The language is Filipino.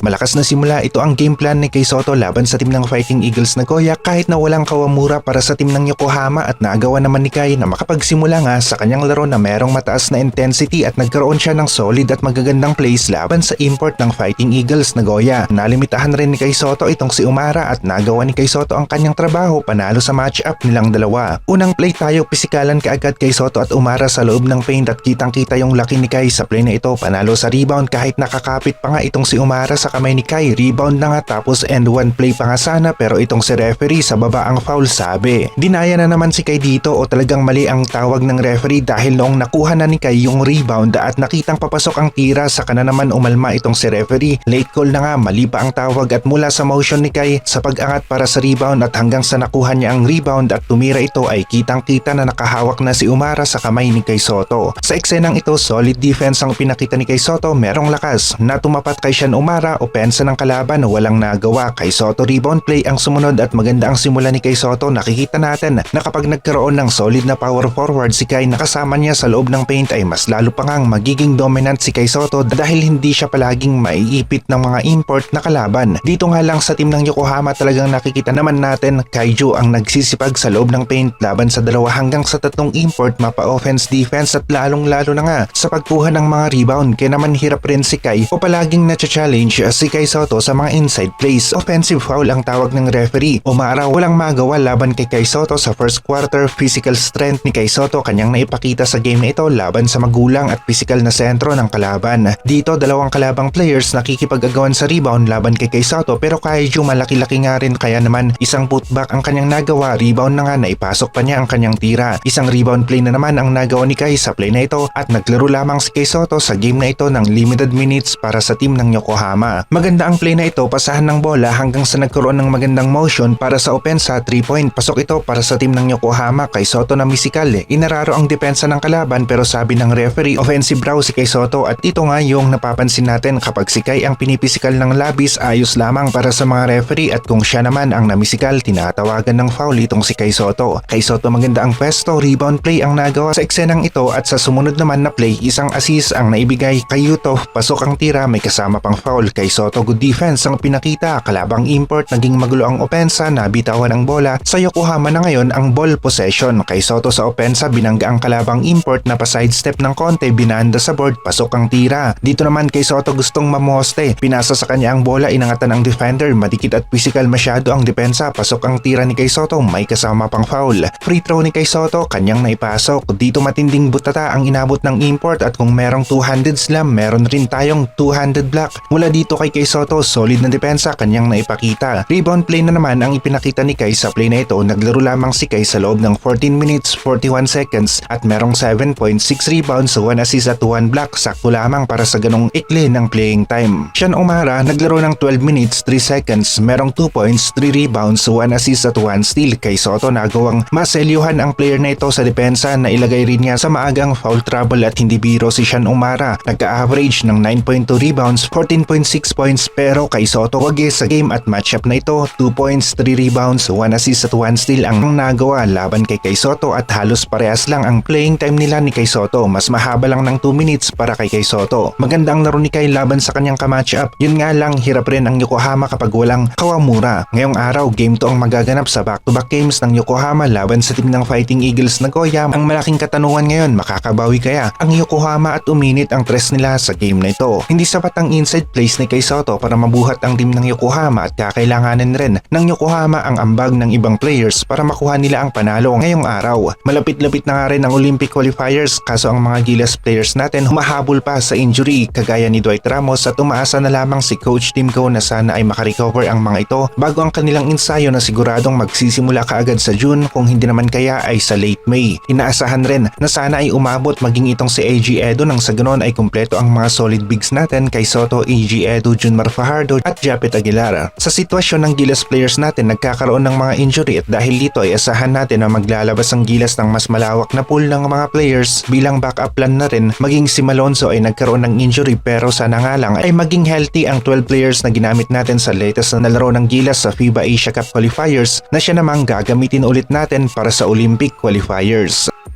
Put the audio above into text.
Malakas na simula ito ang game plan ni Kay Soto laban sa team ng Fighting Eagles Nagoya kahit na walang kawamura para sa team ng Yokohama at nagawa naman ni Kai na makapagsimula nga sa kanyang laro na merong mataas na intensity at nagkaroon siya ng solid at magagandang plays laban sa import ng Fighting Eagles Nagoya. Nalimitahan rin ni Kay Soto itong si Umara at nagawa ni Kay Soto ang kanyang trabaho panalo sa matchup nilang dalawa. Unang play tayo pisikalan kaagad Kay Soto at Umara sa loob ng paint at kitang kita yung laki ni Kai sa play na ito panalo sa rebound kahit nakakapit pa nga itong si Umara sa kamay ni Kai. Rebound na nga tapos end one play pa nga sana pero itong si referee sa baba ang foul sabi. Dinaya na naman si Kai dito o talagang mali ang tawag ng referee dahil noong nakuha na ni Kai yung rebound at nakitang papasok ang tira sa kana naman umalma itong si referee. Late call na nga mali pa ang tawag at mula sa motion ni Kai sa pag-angat para sa rebound at hanggang sa nakuha niya ang rebound at tumira ito ay kitang kita na nakahawak na si Umara sa kamay ni Kai Soto. Sa eksenang ito solid defense ang pinakita ni Kai Soto merong lakas na tumapat kay Sean Umara opensa ng kalaban walang nagawa. Kay Soto rebound play ang sumunod at maganda ang simula ni Kay Soto. Nakikita natin na kapag nagkaroon ng solid na power forward si Kai nakasama niya sa loob ng paint ay mas lalo pa ngang magiging dominant si Kay Soto dahil hindi siya palaging maiipit ng mga import na kalaban. Dito nga lang sa team ng Yokohama talagang nakikita naman natin Kaiju ang nagsisipag sa loob ng paint laban sa dalawa hanggang sa tatlong import mapa offense defense at lalong lalo na nga sa pagkuha ng mga rebound. Kaya naman hirap rin si Kai o palaging na-challenge si Kai Soto sa mga inside plays. Offensive foul ang tawag ng referee. Umara walang magawa laban kay Kai Soto sa first quarter physical strength ni Kai Soto kanyang naipakita sa game na ito laban sa magulang at physical na sentro ng kalaban. Dito dalawang kalabang players nakikipag-agawan sa rebound laban kay Kai Soto pero Kaiju malaki-laki nga rin kaya naman isang putback ang kanyang nagawa rebound na nga naipasok pa niya ang kanyang tira. Isang rebound play na naman ang nagawa ni Kai sa play na ito at naglaro lamang si Kai Soto sa game na ito ng limited minutes para sa team ng Yokohama. Maganda ang play na ito pasahan ng bola hanggang sa nagkaroon ng magandang motion para sa opensa 3 point. Pasok ito para sa team ng Yokohama kay Soto na misikal. Inararo ang depensa ng kalaban pero sabi ng referee offensive raw si kay Soto at ito nga yung napapansin natin kapag si Kai ang pinipisikal ng labis ayos lamang para sa mga referee at kung siya naman ang namisikal tinatawagan ng foul itong si Kai Soto. Kay Soto maganda ang pwesto, rebound play ang nagawa sa eksenang ito at sa sumunod naman na play isang assist ang naibigay kay Yuto pasok ang tira may kasama pang foul kay Soto good defense ang pinakita. Kalabang import naging magulo ang opensa nabitawan ang bola. Sa Yokohama na ngayon ang ball possession. Kay Soto sa opensa binangga ang kalabang import na pa sidestep ng konti binanda sa board pasok ang tira. Dito naman kay Soto gustong mamoste. Pinasa sa kanya ang bola inangatan ang defender. Madikit at physical masyado ang depensa. Pasok ang tira ni kay Soto may kasama pang foul. Free throw ni kay Soto kanyang naipasok. Dito matinding butata ang inabot ng import at kung merong 200 slam meron rin tayong 200 block. Mula dito kay kay Soto solid na depensa kanyang naipakita. Rebound play na naman ang ipinakita ni Kai sa play na ito. Naglaro lamang si Kai sa loob ng 14 minutes 41 seconds at merong 7.6 rebounds 1 assist at 1 block. Sakto lamang para sa ganong ikli ng playing time. Sean Umara naglaro ng 12 minutes 3 seconds. Merong 2 points 3 rebounds 1 assist at 1 steal. Kay Soto nagawang maselyuhan ang player na ito sa depensa na ilagay rin niya sa maagang foul trouble at hindi biro si Sean Umara nagka-average ng 9.2 rebounds 14.6 points pero kay Soto wagi sa game at matchup na ito. 2 points 3 rebounds 1 assist at 1 steal ang nagawa laban kay Kay Soto at halos parehas lang ang playing time nila ni Kay Soto. Mas mahaba lang ng 2 minutes para kay Kay Soto. Maganda ang laro ni Kay laban sa kanyang kamatchup. Yun nga lang hirap rin ang Yokohama kapag walang Kawamura. Ngayong araw game to ang magaganap sa back-to-back games ng Yokohama laban sa team ng Fighting Eagles Nagoya ang malaking katanungan ngayon makakabawi kaya ang Yokohama at uminit ang tres nila sa game na ito. Hindi sapat ang inside plays ni Kay Soto para mabuhat ang team ng Yokohama at kakailanganin rin ng Yokohama ang ambag ng ibang players para makuha nila ang panalo ngayong araw. Malapit-lapit na nga rin ang Olympic qualifiers kaso ang mga Gilas players natin humahabol pa sa injury kagaya ni Dwight Ramos at umaasa na lamang si Coach Timko na sana ay makarecover ang mga ito bago ang kanilang ensayo na siguradong magsisimula kaagad sa June kung hindi naman kaya ay sa late May. Inaasahan rin na sana ay umabot maging itong si AG Edo nang sa ganon ay kumpleto ang mga solid bigs natin kay Soto, AG Edo, Junmar Fajardo at Japet Aguilar. Sa sitwasyon ng Gilas players natin nagkakaroon ng mga injury at dahil dito ay asahan natin na maglalabas ang Gilas ng mas malawak na pool ng mga players bilang backup plan na rin maging si Malonzo ay nagkaroon ng injury pero sana nga lang ay maging healthy ang 12 players na ginamit natin sa latest na laro ng Gilas sa FIBA Asia Cup qualifiers na siya namang gagamitin ulit natin para sa Olympic qualifiers.